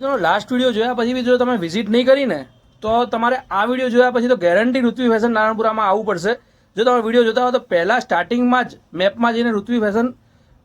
Last video જોયા પછી બી જો તમે વિઝિટ નહીં કરીને, તો તમારે આ વીડિયો જોયા પછી તો ગેરંટી ઋત્વી ફેશન નારણપુરામાં આવવું પડશે. જો તમે વીડિયો જોતા હો તો પહેલાં સ્ટાર્ટિંગમાં જ મેપમાં જઈને ઋત્વી ફેશન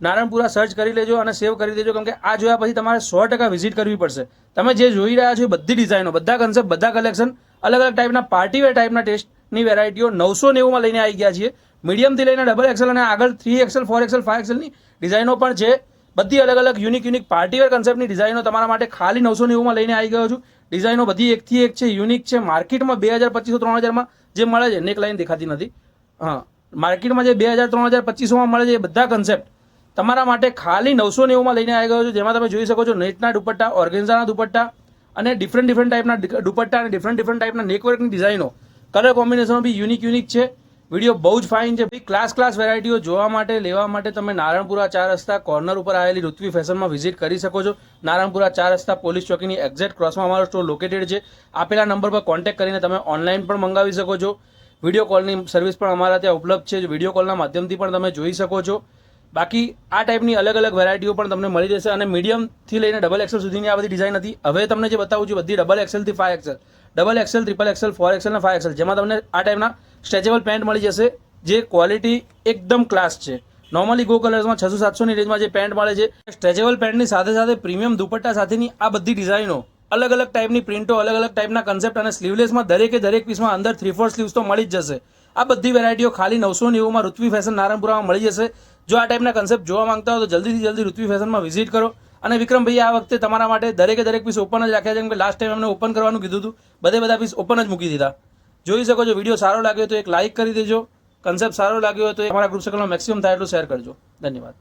નારણપુરા સર્ચ કરી લેજો અને સેવ કરી દેજો, કેમ કે આ જોયા પછી તમારે સો ટકા વિઝિટ કરવી પડશે. તમે જે જોઈ રહ્યા છો બધી ડિઝાઇનો બધા કન્સેપ્ટ બધા કલેક્શન અલગ અલગ ટાઈપના પાર્ટી વેર ટાઈપના ટેસ્ટની વેરાયટીઓ નવસો નેવુંમાં લઈને આવી ગયા છીએ. મીડિયમથી લઈને ડબલ એક્સેલ અને આગળ three X L four X L five એક્સેલની ડિઝાઇનો પણ છે. બધી અલગ અલગ યુનિક યુનિક પાર્ટીવેર કન્સેપ્ટની ડિઝાઇનો તમારા માટે ખાલી નવસો નેવુંમાં લઈને આવી ગયો છું. ડિઝાઇનો બધી એકથી એક છે યુનિક છે. માર્કેટમાં બે હજાર પચીસો, ત્રણ હજારમાં જે મળે છે નેક લાઈન દેખાતી નથી. હા માર્કેટમાં જે બે હજાર, ત્રણ હજાર પચીસોમાં મળે છે, એ બધા કન્સેપ્ટ તમારા માટે ખાલી નવસો નેવુંમાં લઈને આવી ગયો છું. જેમાં તમે જોઈ શકો છો નેટના દુપટ્ટા, ઓર્ગેન્ઝાના દુપટ્ટા અને ડિફરન્ટ ડિફરન્ટ ટાઈપના દુપટ્ટા અને ડિફરન્ટ ડિફરન્ટ ટાઈપના નેકવર્કની ડિઝાઇનો કલર કોમ્બિનેશનો બી યુનિક યુનિક છે. વીડિયો બહુ જ ફાઇન છે. ક્લાસ ક્લાસ વેરાયટીઓ જોવા માટે, લેવા માટે તમે નારણપુરા ચાર રસ્તા કોર્નર ઉપર આવેલી ઋત્વી ફેશનમાં વિઝિટ કરી શકો છો. નારણપુરા ચાર રસ્તા પોલીસ ચોકીની એક્ઝેક્ટ ક્રોસમાં અમારો સ્ટોર લોકેટેડ છે. આપેલા નંબર પર કોન્ટેક્ટ કરીને તમે ઓનલાઈન પણ મંગાવી શકો છો. વીડિયો કોલની સર્વિસ પણ અમારા ત્યાં ઉપલબ્ધ છે. વીડિયો કોલના માધ્યમથી પણ તમે જોઈ શકો છો. બાકી આ ટાઈપની અલગ અલગ વેરાયટીઓ પણ તમને મળી જશે અને મીડિયમથી લઈને ડબલ એક્સેલ સુધીની આ બધી ડિઝાઇન હતી. હવે તમને જે બતાવું છું, બધી double એક્સેલથી five excel double excel triple excel four excel અને ફાઇવ એક્સેલ જેમાં તમને આ ટાઈપના સ્ટ્રેચેબલ પેન્ટ મળી જશે, જે ક્વોલિટી એકદમ ક્લાસ છે. નોર્મલી ગો કલર્સમાં છસો સાતસોની રેન્જમાં જે પેન્ટ મળે છે, સ્ટ્રેચેબલ પેન્ટની સાથે સાથે પ્રીમિયમ દુપટ્ટા સાથેની આ બધી ડિઝાઇનો અલગ અલગ ટાઈપની પ્રિન્ટો, અલગ અલગ ટાઈપના કન્સેપ્ટ અને સ્લીવલેસમાં દરેકે દરેક પીસમાં અંદર થ્રી ફોર સ્લીવ્સ તો મળી જ જશે. આ બધી વેરાયટીઓ ખાલી નવસો નેવુંમાં ઋત્વી ફેશન નારણપુરામાં મળી જશે. જો આ ટાઈપના કન્સેપ્ટ જોવા માંગતા હો તો જલ્દીથી જલ્દી ઋત્વી ફેશનમાં વિઝિટ કરો. અને વિક્રમભાઈ, આ વખતે તમારા માટે દરેકે દરેક પીસ ઓપન જ રાખ્યા છે, કેમ કે લાસ્ટ ટાઈમ એમને ઓપન કરવાનું કીધું હતું. બધે બધા પીસ ઓપન જ મૂકી દીધા. જોઈ શકો છો વીડિયો સારો લાગ્યો તો એક લાઇક કરી દેજો. કન્સેપ્ટ સારો લાગ્યો હોય તો અમારા ગ્રુપ સર્કલમાં મેક્સિમમ થાય એટલું શેર કરજો. ધન્યવાદ.